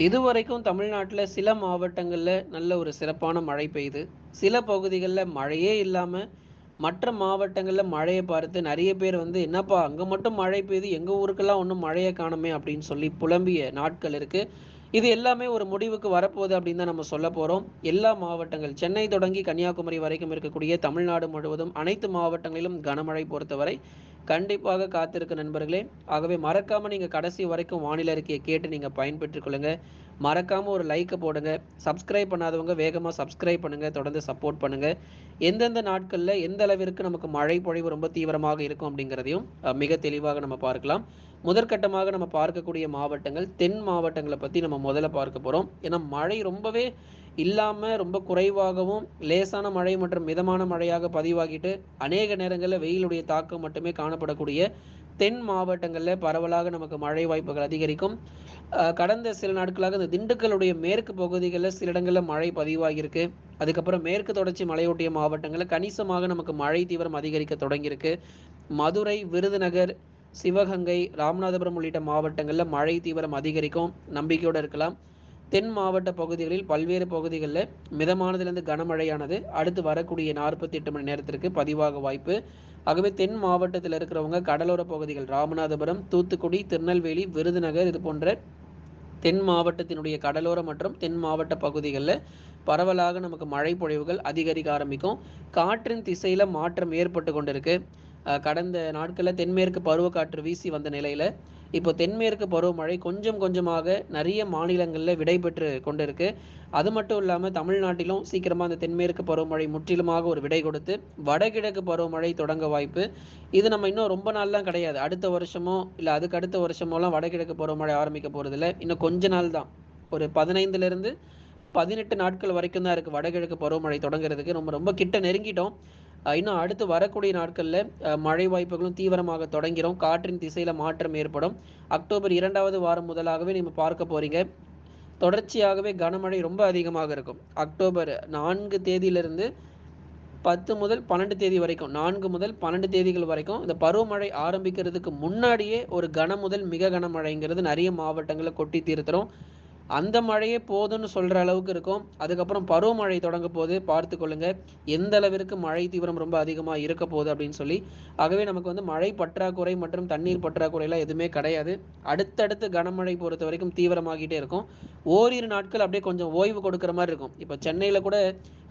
இதுவரைக்கும் தமிழ்நாட்டில் சில மாவட்டங்களில் நல்ல ஒரு சிறப்பான மழை பெய்யுது சில பகுதிகளில் மழையே இல்லாமல் மற்ற மாவட்டங்களில் மழையை பார்த்து நிறைய பேர் வந்து என்னப்பா அங்கே மட்டும் மழை பெய்யுது எங்கள் ஊருக்கெல்லாம் ஒன்றும் மழையை காணுமே? அப்படின்னு சொல்லி புலம்பிய நாட்கள் இருக்குது இது எல்லாமே ஒரு முடிவுக்கு வரப்போகுது அப்படின்னு தான் நம்ம சொல்ல போகிறோம் எல்லா மாவட்டங்கள் சென்னை தொடங்கி கன்னியாகுமரி வரைக்கும் இருக்கக்கூடிய தமிழ்நாடு முழுவதும் அனைத்து மாவட்டங்களிலும் கனமழை பொறுத்தவரை கண்டிப்பாக காத்திருக்க நண்பர்களே. ஆகவே மறக்காம நீங்க கடைசி வரைக்கும் வானிலை அறிக்கையை கேட்டு நீங்க பயன்பெற்றுக் கொள்ளுங்க. மறக்காம ஒரு லைக்கை போடுங்க. சப்ஸ்கிரைப் பண்ணாதவங்க வேகமா சப்ஸ்கிரைப் பண்ணுங்க. தொடர்ந்து சப்போர்ட் பண்ணுங்க. எந்தெந்த நாட்கள்ல எந்த அளவிற்கு நமக்கு மழை பொழிவு ரொம்ப தீவிரமாக இருக்கும் அப்படிங்கிறதையும் மிக தெளிவாக நம்ம பார்க்கலாம். முதற்கட்டமாக நம்ம பார்க்கக்கூடிய மாவட்டங்கள் தென் மாவட்டங்களை பத்தி நம்ம முதல்ல பார்க்க போறோம். ஏன்னா மழை ரொம்பவே இல்லாமல் ரொம்ப குறைவாகவும் லேசான மழை மற்றும் மிதமான மழையாக பதிவாகிட்டு அநேக நேரங்களில் வெயிலுடைய தாக்கம் மட்டுமே காணப்படக்கூடிய தென் மாவட்டங்களில் பரவலாக நமக்கு மழை வாய்ப்புகள் அதிகரிக்கும். கடந்த சில நாட்களாக இந்த திண்டுக்கலுடைய மேற்கு பகுதிகளில் சில இடங்களில் மழை பதிவாகியிருக்கு. அதுக்கப்புறம் மேற்கு தொடர்ச்சி மலையொட்டிய மாவட்டங்களில் கணிசமாக நமக்கு மழை தீவிரம் அதிகரிக்க தொடங்கியிருக்கு. மதுரை விருதுநகர் சிவகங்கை ராமநாதபுரம் உள்ளிட்ட மாவட்டங்களில் மழை தீவிரம் அதிகரிக்கும். நம்பிக்கையோடு இருக்கலாம். தென் மாவட்ட பகுதிகளில் பல்வேறு பகுதிகளில் மிதமானதிலிருந்து கனமழையானது. அடுத்து வரக்கூடிய நாற்பத்தி எட்டு மணி நேரத்திற்கு பதிவாக வாய்ப்பு. ஆகவே தென் மாவட்டத்தில் இருக்கிறவங்க கடலோர பகுதிகள் ராமநாதபுரம் தூத்துக்குடி திருநெல்வேலி விருதுநகர் இது போன்ற தென் மாவட்டத்தினுடைய கடலோர மற்றும் தென் மாவட்ட பகுதிகளில் பரவலாக நமக்கு மழை பொழிவுகள் அதிகரிக்க ஆரம்பிக்கும். காற்றின் திசையில் மாற்றம் ஏற்பட்டு கொண்டிருக்கு. கடந்த நாட்களில் தென்மேற்கு பருவக்காற்று வீசி வந்த நிலையில் இப்போ தென்மேற்கு பருவமழை கொஞ்சம் கொஞ்சமாக நிறைய மாநிலங்களில் விடைபெற்று கொண்டிருக்கு. அது மட்டும் இல்லாமல் தமிழ்நாட்டிலும் சீக்கிரமாக அந்த தென்மேற்கு பருவமழை முற்றிலுமாக ஒரு விடை கொடுத்து வடகிழக்கு பருவமழை தொடங்க வாய்ப்பு. இது நம்ம இன்னும் ரொம்ப நாள்லாம் கிடையாது. அடுத்த வருஷமோ இல்லை அதுக்கு அடுத்த வருஷமோலாம் வடகிழக்கு பருவமழை ஆரம்பிக்க போகிறதில்ல இன்னும் கொஞ்ச நாள் தான். ஒரு பதினைந்துலேருந்து பதினெட்டு நாட்கள் வரைக்கும் தான் இருக்குது வடகிழக்கு பருவமழை தொடங்குறதுக்கு. ரொம்ப ரொம்ப கிட்ட நெருங்கிட்டோம். இன்னும் அடுத்து வரக்கூடிய நாட்களில் மழை வாய்ப்புகளும் தீவிரமாக தொடங்கிறோம். காற்றின் திசையில் மாற்றம் ஏற்படும். அக்டோபர் இரண்டாவது வாரம் முதலாகவே நீங்க பார்க்க போறீங்க. தொடர்ச்சியாகவே கனமழை ரொம்ப அதிகமாக இருக்கும். அக்டோபர் நான்கு தேதியிலிருந்து பத்து முதல் பன்னெண்டு தேதி வரைக்கும் நான்கு முதல் பன்னெண்டு தேதிகள் வரைக்கும் இந்த பருவமழை ஆரம்பிக்கிறதுக்கு முன்னாடியே ஒரு கன முதல் மிக கனமழைங்கிறது நிறைய மாவட்டங்களை கொட்டி தீர்த்துறோம் அந்த மழையே போதும்னு சொல்கிற அளவுக்கு இருக்கும். அதுக்கப்புறம் பருவமழை தொடங்க போது பார்த்து கொள்ளுங்க. எந்த அளவிற்கு மழை தீவிரம் ரொம்ப அதிகமாக இருக்க போகுது அப்படின்னு சொல்லி ஆகவே நமக்கு வந்து மழை பற்றாக்குறை மற்றும் தண்ணீர் பற்றாக்குறைலாம் எதுவுமே கிடையாது. அடுத்தடுத்து கனமழை பொறுத்த வரைக்கும் தீவிரமாகிட்டே இருக்கும். ஓரிரு நாட்கள் அப்படியே கொஞ்சம் ஓய்வு கொடுக்குற மாதிரி இருக்கும். இப்போ சென்னையில் கூட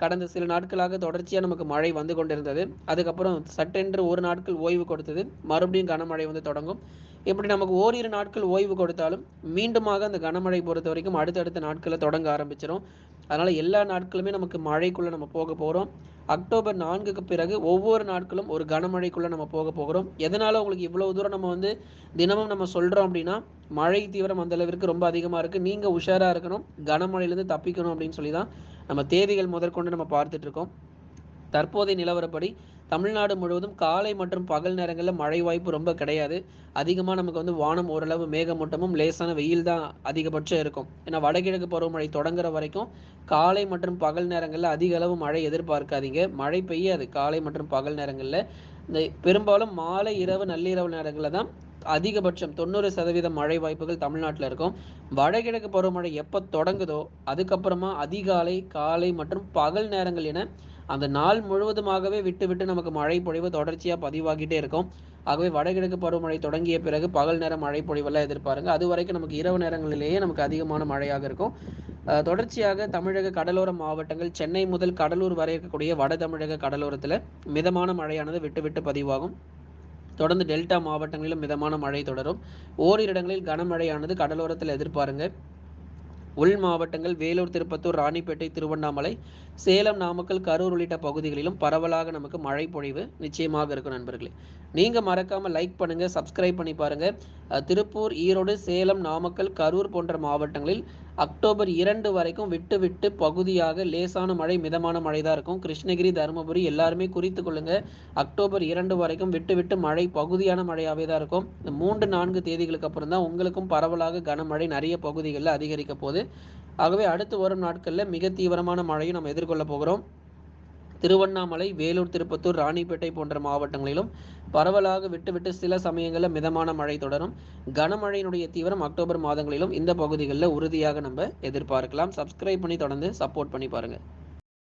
கடந்த சில நாட்களாக தொடர்ச்சியாக நமக்கு மழை வந்து கொண்டிருந்தது. அதுக்கப்புறம் சட்டென்று ஒரு நாட்கள் ஓய்வு கொடுத்தது. மறுபடியும் கனமழை வந்து தொடங்கும். இப்படி நமக்கு ஓரிரு நாட்கள் ஓய்வு கொடுத்தாலும் மீண்டுமாக அந்த கனமழை பொறுத்த வரைக்கும் அடுத்தடுத்த நாட்களில் தொடங்க ஆரம்பிச்சிடும் அதனால் எல்லா நாட்களுமே நமக்கு மழைக்குள்ளே நம்ம போக போகிறோம் அக்டோபர் நான்குக்கு பிறகு ஒவ்வொரு நாட்களும் ஒரு கனமழைக்குள்ளே நம்ம போக போகிறோம். எதனால் உங்களுக்கு இவ்வளோ தூரம் நம்ம வந்து தினமும் நம்ம சொல்கிறோம் அப்படின்னா மழை தீவிரம் அந்த அளவிற்கு ரொம்ப அதிகமாக இருக்குது நீங்கள் உஷாராக இருக்கணும். கனமழையிலேருந்து தப்பிக்கணும் அப்படின்னு சொல்லி தான் நம்ம தேதிகள் முதற்கொண்டு நம்ம பார்த்துட்ருக்கோம் தற்போதைய நிலவரப்படி தமிழ்நாடு முழுவதும் காலை மற்றும் பகல் நேரங்களில் மழை வாய்ப்பு ரொம்ப கிடையாது. அதிகமாக நமக்கு வந்து வானம் ஓரளவு மேகமூட்டமும் லேசான வெயில் தான் அதிகபட்சம் இருக்கும். ஏன்னா வடகிழக்கு பருவமழை தொடங்குற வரைக்கும் காலை மற்றும் பகல் நேரங்களில் அதிக அளவு மழை எதிர்பார்க்காதீங்க. மழை பெய்யாது. காலை மற்றும் பகல் நேரங்களில். இந்த பெரும்பாலும் மாலை இரவு நள்ளிரவு நேரங்களில் தான் அதிகபட்சம் தொண்ணூறு சதவீதம் மழை வாய்ப்புகள் தமிழ்நாட்டில் இருக்கும். வடகிழக்கு பருவமழை எப்போ தொடங்குதோ அதுக்கப்புறமா அதிகாலை காலை மற்றும் பகல் நேரங்கள் என அந்த நாள் முழுவதுமாகவே விட்டு விட்டு நமக்கு மழை பொழிவு தொடர்ச்சியாக பதிவாகிட்டே இருக்கும். ஆகவே வடகிழக்கு பருவமழை தொடங்கிய பிறகு பகல் நேரம் மழை பொழிவெல்லாம் எதிர்பாருங்க. அது வரைக்கும் நமக்கு இரவு நேரங்களிலேயே நமக்கு அதிகமான மழையாக இருக்கும். தொடர்ச்சியாக தமிழக கடலோர மாவட்டங்கள் சென்னை முதல் கடலூர் வரை இருக்கக்கூடிய வட தமிழக கடலோரத்தில் மிதமான மழையானது விட்டு விட்டு பதிவாகும். தொடர்ந்து டெல்டா மாவட்டங்களிலும் மிதமான மழை தொடரும். ஓரிரு இடங்களில் கனமழையானது கடலோரத்தில் எதிர்பாருங்க. உள் மாவட்டங்கள் வேலூர் திருப்பத்தூர் ராணிப்பேட்டை திருவண்ணாமலை சேலம் நாமக்கல் கரூர் உள்ளிட்ட பகுதிகளிலும் பரவலாக நமக்கு மழை பொழிவு நிச்சயமாக இருக்கும் நண்பர்களே. நீங்க மறக்காம லைக் பண்ணுங்க சப்ஸ்கிரைப் பண்ணி பாருங்க. திருப்பூர் ஈரோடு சேலம் நாமக்கல் கரூர் போன்ற மாவட்டங்களில் அக்டோபர் இரண்டு வரைக்கும் விட்டு விட்டு பகுதியாக லேசான மழை மிதமான மழை தான் இருக்கும். கிருஷ்ணகிரி தருமபுரி எல்லாருமே குறித்து கொள்ளுங்க. அக்டோபர் இரண்டு வரைக்கும் விட்டு விட்டு மழை பகுதியான மழையாகவே தான் இருக்கும். இந்த மூன்று நான்கு தேதிகளுக்கு அப்புறம் தான் உங்களுக்கும் பரவலாக கனமழை நிறைய பகுதிகளில் அதிகரிக்க போகுது. ஆகவே அடுத்து வரும் நாட்களில் மிக தீவிரமான மழையும் நம்ம எதிர்கொள்ள போகிறோம். திருவண்ணாமலை வேலூர் திருப்பத்தூர் ராணிப்பேட்டை போன்ற மாவட்டங்களிலும் பரவலாக விட்டுவிட்டு சில சமயங்களில் மிதமான மழை தொடரும். கனமழையினுடைய தீவிரம் அக்டோபர் மாதங்களிலும் இந்த பகுதிகளில் உறுதியாக நம்ம எதிர்பார்க்கலாம். சப்ஸ்கிரைப் பண்ணி தொடர்ந்து சப்போர்ட் பண்ணி பாருங்கள்